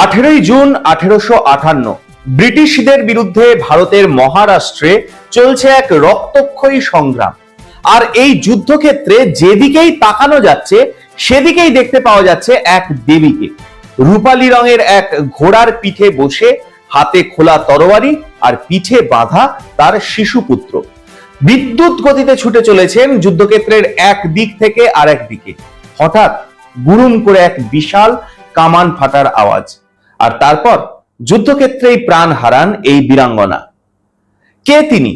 আঠেরোই জুন আঠেরোশো আঠান্ন, ব্রিটিশদের বিরুদ্ধে ভারতের মহারাষ্ট্রে চলছে এক রক্তক্ষয়ী সংগ্রাম। আর এই যুদ্ধক্ষেত্রে যেদিকেই তাকানো যাচ্ছে, সেদিকেই দেখতে পাওয়া যাচ্ছে এক দেবীকে। রূপালী রঙের এক ঘোড়ার পিঠে বসে হাতে খোলা তরবারি আর পিঠে বাঁধা তার শিশুপুত্র। বিদ্যুৎ গতিতে ছুটে চলেছেন যুদ্ধক্ষেত্রের এক দিক থেকে আরেক দিকে। হঠাৎ গুরুম করে এক বিশাল কামান ফাটার আওয়াজ। আর তারপর যুদ্ধক্ষেত্রেই প্রাণ হারান এই বীরাঙ্গনা। কে তিনি?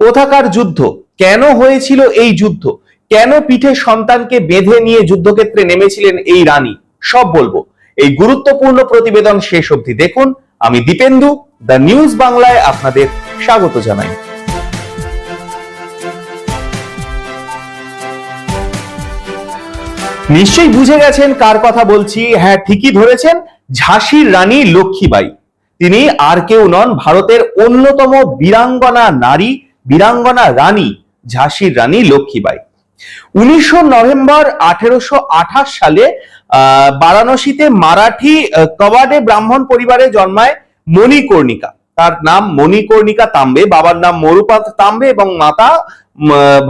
কোথাকার যুদ্ধ? কেন হয়েছিল এই যুদ্ধ? কেন পিঠে সন্তানকে বেঁধে নিয়ে যুদ্ধক্ষেত্রে নেমেছিলেন এই রানী? সব বলব। এই গুরুত্বপূর্ণ প্রতিবেদন শেষ অবধি দেখুন। আমি দীপেন্দু, দ্য নিউজ বাংলায় আপনাদের স্বাগত জানাই। নিশ্চয়ই বুঝে গেছেন কার কথা বলছি। হ্যাঁ ঠিকই ধরেছেন, ঝাঁসির রানী লক্ষ্মীবাই তিনি আর কেউ নন, ভারতের অন্যতম বীরাঙ্গনা নারী, বীরাঙ্গনা রানী, ঝাঁসির রানী লক্ষ্মীবাই উনিশশো নভেম্বর আঠেরোশো আঠাশ সালে বারাণসীতে মারাঠি কবাডে ব্রাহ্মণ পরিবারে জন্মায় মণিকর্ণিকা। তার নাম মণিকর্ণিকা তাম্বে, বাবার নাম মরুপাত তাম্বে এবং মাতা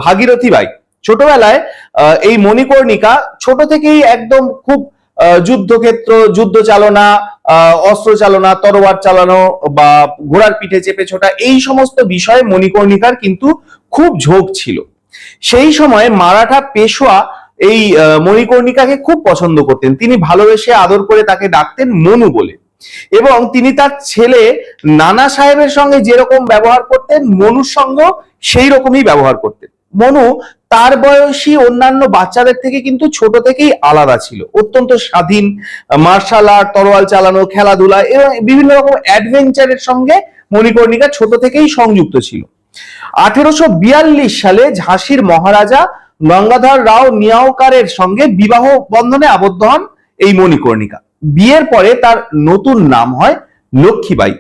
ভাগীরথী বাই ছোটবেলায় এই মণিকর্ণিকা ছোট থেকেই একদম খুব যুদ্ধক্ষেত্র যুদ্ধ চালনা অস্ত্র চালনা তরোয়ার চালানো বা ঘোড়ার পিঠে চেপে ছোটা, এই সমস্ত বিষয়ে মণিকর্ণিকার কিন্তু খুব ঝোঁক ছিল। সেই সময় মারাঠা পেশোয়া এই মণিকর্ণিকাকে খুব পছন্দ করতেন। তিনি ভালোবেসে আদর করে তাকে ডাকতেন মনু বলে। এবং তিনি তার ছেলে নানা সাহেবের সঙ্গে যেরকম ব্যবহার করতেন, মনুর সঙ্গে সেই রকমই ব্যবহার করতেন। মনু, তার বয়সী অন্যান্য বাচ্চাদের থেকে কিন্তু ছোট থেকেই আলাদা ছিল। অত্যন্ত স্বাধীন মার্শাল আর্ট তরোয়াল চালানো, খেলাধুলা এবং বিভিন্ন রকম অ্যাডভেঞ্চারের সঙ্গে মণিকর্ণিকা ছোট থেকেই সংযুক্ত ছিল। আঠেরোশো বিয়াল্লিশ সালে ঝাঁসির মহারাজা গঙ্গাধর রাও নিয়াওকারের সঙ্গে বিবাহ বন্ধনে আবদ্ধ হন এই মণিকর্ণিকা বিয়ের পরে তার নতুন নাম হয় লক্ষ্মীবাই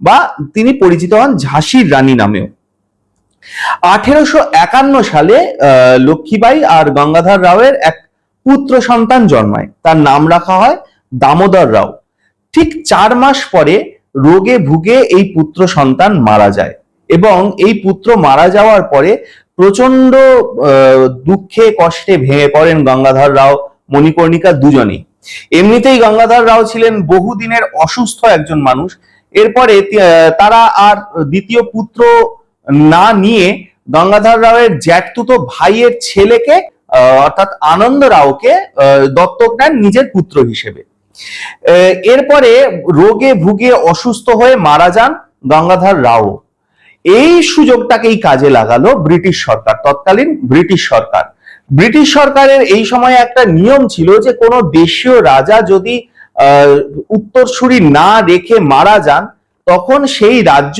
বা তিনি পরিচিত হন ঝাঁসির রানী নামেও। আঠেরোশো একান্ন সালে লক্ষ্মীবাই আর গঙ্গাধর রাওয়ের এক পুত্র সন্তান জন্মায়। তার নাম রাখা হয় দামোদর রাও। ঠিক চার মাস পরে রোগে ভুগে এই পুত্র সন্তান মারা যায় এবং এই পুত্র মারা যাওয়ার পরে প্রচণ্ড দুঃখে, কষ্টে ভেঙে পড়েন গঙ্গাধর রাও, মণিকর্ণিকা দুজনেই। এমনিতেই গঙ্গাধর রাও ছিলেন বহুদিনের অসুস্থ একজন মানুষ। এরপরে তারা আর দ্বিতীয় পুত্র না নিয়ে গঙ্গাধর রাওয়ের জ্যাঠতুতো ভাইয়ের ছেলেকে অর্থাৎ আনন্দ রাওকে দত্তক নেন নিজের পুত্র হিসেবে। এরপরে রোগে ভুগে অসুস্থ হয়ে মারা যান গঙ্গাধর রাও। এই সুযোগটাকেই কাজে লাগালো ব্রিটিশ সরকার, তৎকালীন ব্রিটিশ সরকার। ব্রিটিশ সরকারের এই সময় একটা নিয়ম ছিল যে কোনো দেশীয় রাজা যদি উত্তরসূরি না রেখে মারা যান, তখন সেই রাজ্য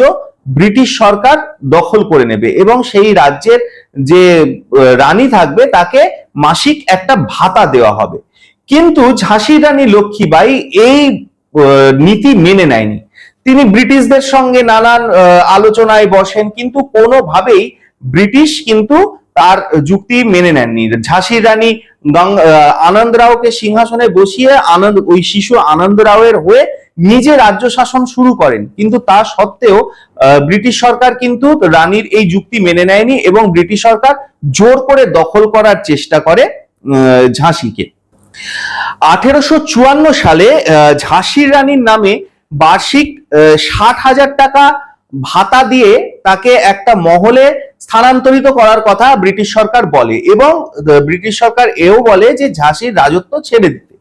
ব্রিটিশ সরকার দখল করে নেবে এবং সেই রাজ্যের যে রানী থাকবে তাকে মাসিক একটা ভাতা দেওয়া হবে। কিন্তু ঝাঁসির রানী লক্ষ্মীবাই এই নীতি মেনে নেয়নি। তিনি ব্রিটিশদের সঙ্গে নানান আলোচনায় বসেন, কিন্তু কোনোভাবেই ব্রিটিশ কিন্তু তার যুক্তি মেনে নেননি। ঝাঁসির রানী আনন্দ রাওকে সিংহাসনে বসিয়ে আনন্দ ওই শিশু আনন্দ রাওয়ের হয়ে নিজে রাজ্য শাসন শুরু করেন। কিন্তু তা সত্ত্বেও ব্রিটিশ সরকার কিন্তু রানীর এই যুক্তি মেনে নেয়নি এবং ব্রিটিশ সরকার জোর করে দখল করার চেষ্টা করে ঝাঁসিকে। আঠেরোশো চুয়ান্ন সালে ঝাঁসির রানীর নামে বার্ষিক ষাট হাজার টাকা ভাতা দিয়ে তাকে একটা মহলে স্থানান্তরিত করার কথা ব্রিটিশ সরকার বলে এবং ব্রিটিশ সরকার এও বলে যে ঝাঁসির রাজত্ব ছেড়ে দিতে।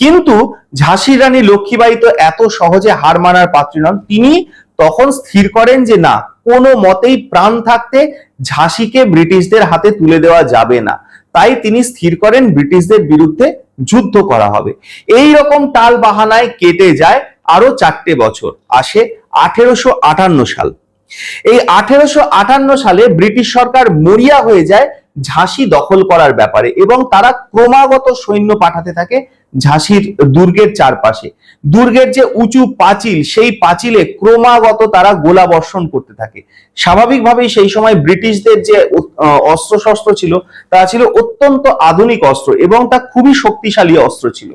কিন্তু ঝাঁসির রানী লক্ষ্মীবাই তো এত সহজে হার মানার পাত্রী নন। তিনি তখন স্থির করেন যে না, কোনো মতেই প্রাণ থাকতে ঝাঁসিকে ব্রিটিশদের হাতে তুলে দেওয়া যাবে না। তাই তিনি স্থির করেন ব্রিটিশদের বিরুদ্ধে যুদ্ধ করা হবে। এই রকম টাল বাহানায় কেটে যায় আরও চারটে বছর। আসে আঠেরোশো আটান্ন সাল। এই আঠেরোশো আটান্ন সালে ব্রিটিশ সরকার মরিয়া হয়ে যায় ঝাঁসি দখল করার ব্যাপারে এবং তারা ক্রমাগত সৈন্য পাঠাতে থাকে ঝাঁসির দুর্গের চারপাশে। দুর্গের যে উঁচু পাঁচিল, সেই পাঁচিলে ক্রমাগত তারা গোলা বর্ষণ করতে থাকে। স্বাভাবিকভাবেই সেই সময় ব্রিটিশদের যে অস্ত্র শস্ত্র ছিল, তা ছিল অত্যন্ত আধুনিক অস্ত্র এবং তা খুবই শক্তিশালী অস্ত্র ছিল।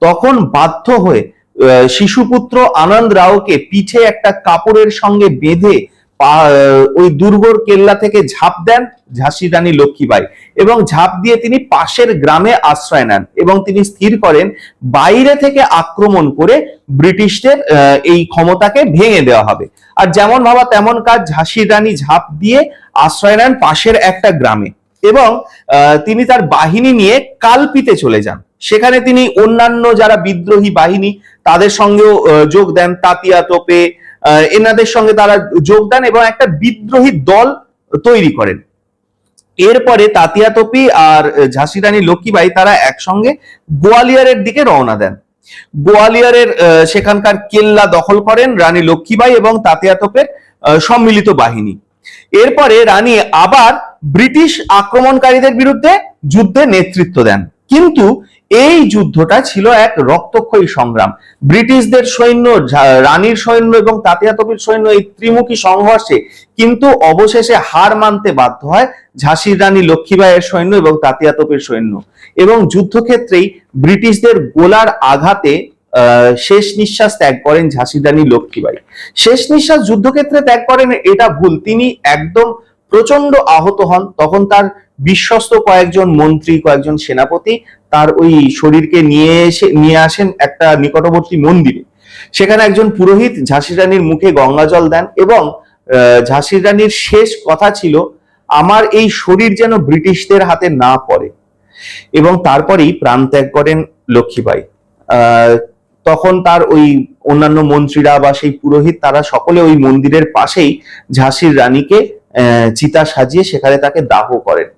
তখন বাধ্য হয়ে শিশুপুত্র আনন্দ রাওকে পিঠে একটা কাপড়ের সঙ্গে বেঁধে ওই দুর্গর কেল্লা থেকে ঝাঁপ দেন ঝাঁসি রানী লক্ষ্মীবাই এবং ঝাঁপ দিয়ে তিনি পাশের গ্রামে আশ্রয় নেন এবং তিনি স্থির করেন বাইরে থেকে আক্রমণ করে ব্রিটিশদের এই ক্ষমতাকে ভেঙে দেওয়া হবে। আর যেমন ভাবা তেমন কাজ ঝাঁসির রানী ঝাঁপ দিয়ে আশ্রয় নেন পাশের একটা গ্রামে। এবং তিনি তার বাহিনী নিয়ে কালপিতে চলে যান। সেখানে তিনি অন্যান্য যারা বিদ্রোহী বাহিনী, তাদের সঙ্গেও যোগ দেন। তাতিয়া, তোপে এনাদের সঙ্গে তারা যোগ দেন এবং একটা বিদ্রোহী দল তৈরি করেন। এরপরে তাতিয়া, তোপি আর ঝাঁসি রানী লক্ষ্মীবাই তারা একসঙ্গে গোয়ালিয়রের দিকে রওনা দেন। গোয়ালিয়রের সেখানকার কেল্লা দখল করেন রানী লক্ষ্মীবাই এবং তাতিয়া, তোপের সম্মিলিত বাহিনী। এরপরে রানী আবার ব্রিটিশ আক্রমণকারীদের বিরুদ্ধে যুদ্ধে নেতৃত্ব দেন। কিন্তু এই যুদ্ধটা ছিল এক রক্তক্ষয়ী সংগ্রাম। ব্রিটিশদের সৈন্য রানীর সৈন্য এবং তাতিয়া তোপির সৈন্য এই ত্রিমুখী সংঘর্ষে কিন্তু অবশেষে হার মানতে বাধ্য হয় ঝাঁসির রানী লক্ষ্মীবাইয়ের সৈন্য এবং তাতিয়া তোপের সৈন্য। এবং যুদ্ধক্ষেত্রেই ব্রিটিশদের গোলার আঘাতে শেষ নিঃশ্বাস ত্যাগ করেন ঝাঁসির রানী লক্ষ্মীবাই শেষ নিঃশ্বাস যুদ্ধক্ষেত্রে ত্যাগ করেন, এটা ভুল। তিনি একদম প্রচণ্ড আহত হন, তখন তার বিশ্বস্ত কয়েকজন মন্ত্রী, কয়েকজন সেনাপতি তার ওই শরীরকে নিয়ে এসে, নিয়ে আসেন একটা নিকটবর্তী মন্দিরে। সেখানে একজন পুরোহিত ঝাঁসির রানীর মুখে গঙ্গা জল দেন এবং ঝাঁসির রানীর শেষ কথা ছিল, আমার এই শরীর যেন ব্রিটিশদের হাতে না পড়ে। এবং তারপরেই প্রাণ ত্যাগ করেন লক্ষ্মীবাই তখন তার ওই অন্যান্য মন্ত্রীরা বা সেই পুরোহিত তারা সকলে ওই মন্দিরের পাশেই ঝাঁসির রানীকে চিতা সাজিয়ে সেখানে তাকে দাহ করেন।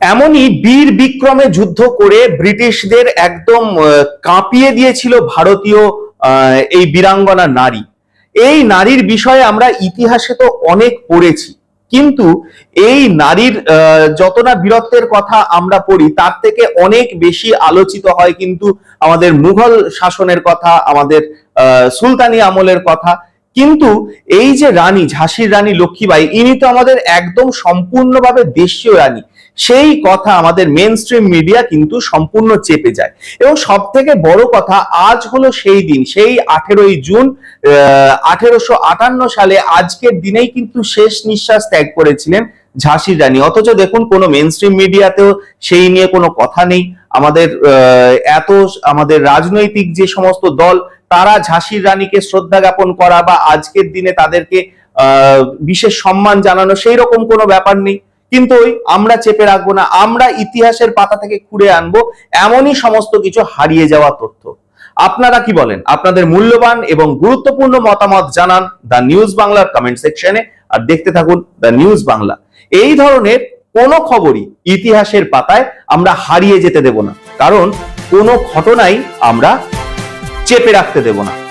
এমনই বীর বিক্রমে যুদ্ধ করে ব্রিটিশদের একদম কাঁপিয়ে দিয়েছিল ভারতীয় এই বীরাঙ্গনা নারী। এই নারীর বিষয়ে আমরা ইতিহাসে তো অনেক পড়েছি। কিন্তু এই নারীর যত না বীরত্বের কথা আমরা পড়ি, তার থেকে অনেক বেশি আলোচিত হয় কিন্তু আমাদের মুঘল শাসনের কথা, আমাদের সুলতানি আমলের কথা। কিন্তু এই যে রানী, ঝাঁসির রানী লক্ষ্মীবাই ইনি তো আমাদের একদম সম্পূর্ণভাবে দেশীয় রানী। সেই কথা আমাদের মেন স্ট্রিম মিডিয়া কিন্তু সম্পূর্ণ চেপে যায়। এবং সব থেকে বড় কথা, আজ হলো সেই দিন, সেই আঠেরোই জুন আঠেরোশো আটান্ন সালে আজকের দিনেই কিন্তু শেষ নিঃশ্বাস ত্যাগ করেছিলেন ঝাঁসির রানী। অথচ দেখুন, কোনো মেন স্ট্রিম মিডিয়াতেও সেই নিয়ে কোনো কথা নেই। আমাদের এত আমাদের রাজনৈতিক যে সমস্ত দল তারা ঝাঁসির রানীকে শ্রদ্ধা জ্ঞাপন করা বা আজকের দিনে তাদেরকে বিশেষ সম্মান জানানো সেই রকম কোনো ব্যাপার নেই। কিন্তু ওই আমরা চেপে রাখব না, আমরা ইতিহাসের পাতা থেকে খুঁড়ে আনব, এমনই সমস্ত কিছু হারিয়ে যাওয়া তথ্য। আপনারা কি বলেন? আপনাদের মূল্যবান এবং গুরুত্বপূর্ণ মতামত জানান দ্য নিউজ বাংলার কমেন্ট সেকশনে আর দেখতে থাকুন দ্য নিউজ বাংলা। এই ধরনের কোনো খবরই ইতিহাসের পাতায় আমরা হারিয়ে যেতে দেব না। কারণ কোনো ঘটনাই আমরা চেপে রাখতে দেব না।